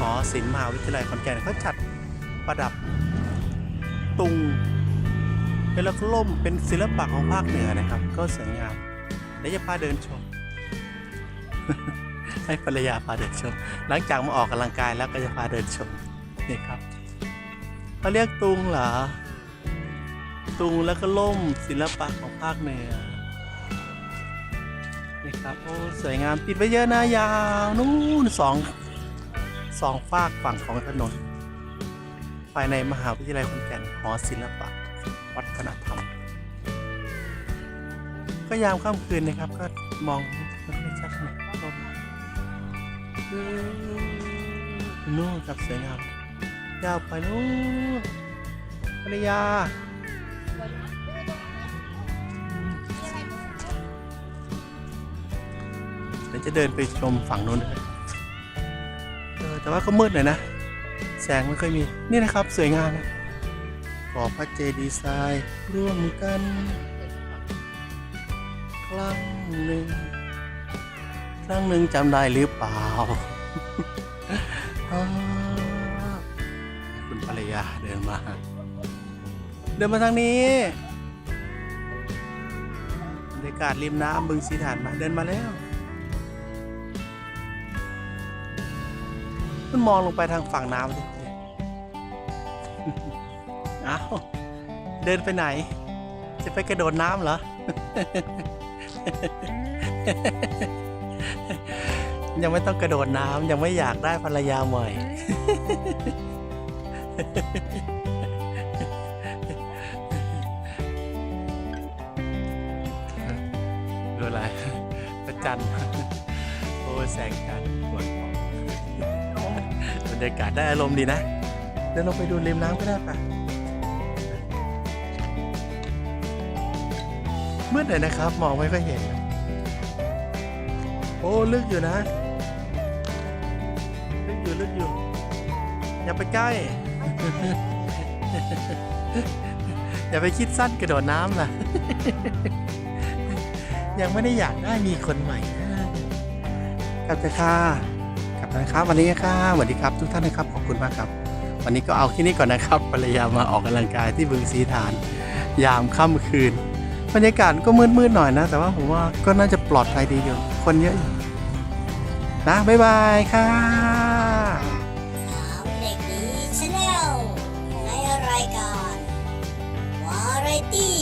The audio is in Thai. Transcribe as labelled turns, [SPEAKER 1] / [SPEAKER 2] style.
[SPEAKER 1] หอศิลป์มหาวิทยาลัยขอนแก่นเขาจัดประดับตุงเป็นลักล่มเป็นศิลปะของภาคเหนือนะครับ ก็สวยงามเดี๋ยวจะพาเดินชม ให้ภรรยาพาเดินชม หลังจากมาออกกำลังกายแล้วก็จะพาเดินชมนี่ครับเขาเรียกตุงเหรอตุงแล้วก็ล่มศิลปะของภาคเหนือนี่ครับโอ้สวยงามติดไว้เยอะนะยาวนู่นสอง สองฝากฝั่งของถนน ภายในมหาวิทยาลัยขอนแก่นหอศิลปะ วัฒนธรรม ก็ยามค่ำคืนนะครับ ก็มองไม่ค่อยชัดนลมนู่นครับสวยงามยาวไปนู่นภรรยาเดี๋ยวจะเดินไปชมฝั่งนู้นนะครับเออ แต่ว่าก็มืดหน่อยนะ แสงไม่ค่อยมี นี่นะครับสวยงามนะก่อพระเจดีย์ทรายร่วมกันครั้งหนึ่งครั้งหนึ่งจำได้หรือเปล่าอ่า คุณภรรยาเดินมา เดินมาทางนี้บรรยากาศริมน้ำบึงสีฐานมาเดินมาแล้ว มันมองลงไปทางฝั่งน้ำสิเอาเดินไปไหน จะไปกระโดดน้ำเหรอ ยังไม่ต้องกระโดดน้ำยังไม่อยากได้ภรรยาใหม่ดูอะไรพระจันโอ้แสงจันทร์สวยมากบ รยากาศได้อารมณ์ดีนะ เดินลงไปดูริมน้ำก็ได้ปะเมืดหน่นะครับ มองไม่ค่อยเห็น โอ้ลึกอยู่นะ ลึกอยู่ลึกอยู่ อย่าไปใกล้ อย่าไปคิดสั้นกระโดดน้ำล่ะ ยังไม่ได้อยากได้มีคนใหม่นะกลับจะค่ะ นะครับวันนี้ค่ะสวัสดีครับทุกท่านนะครับขอบคุณมากครับ วันนี้ก็เอาที่นี่ก่อนนะครับภรรยามาออกกำลังกายที่บึงสีฐาน ยามค่ำคืน บรรยากาศก็มืดๆหน่อยนะ แต่ว่าผมว่าก็น่าจะปลอดภัยดีอยู่คนเยอะอยู่นะบ๊ายบายค่ะ
[SPEAKER 2] สามเด็กดีชาแนลในรายการวาไรตี้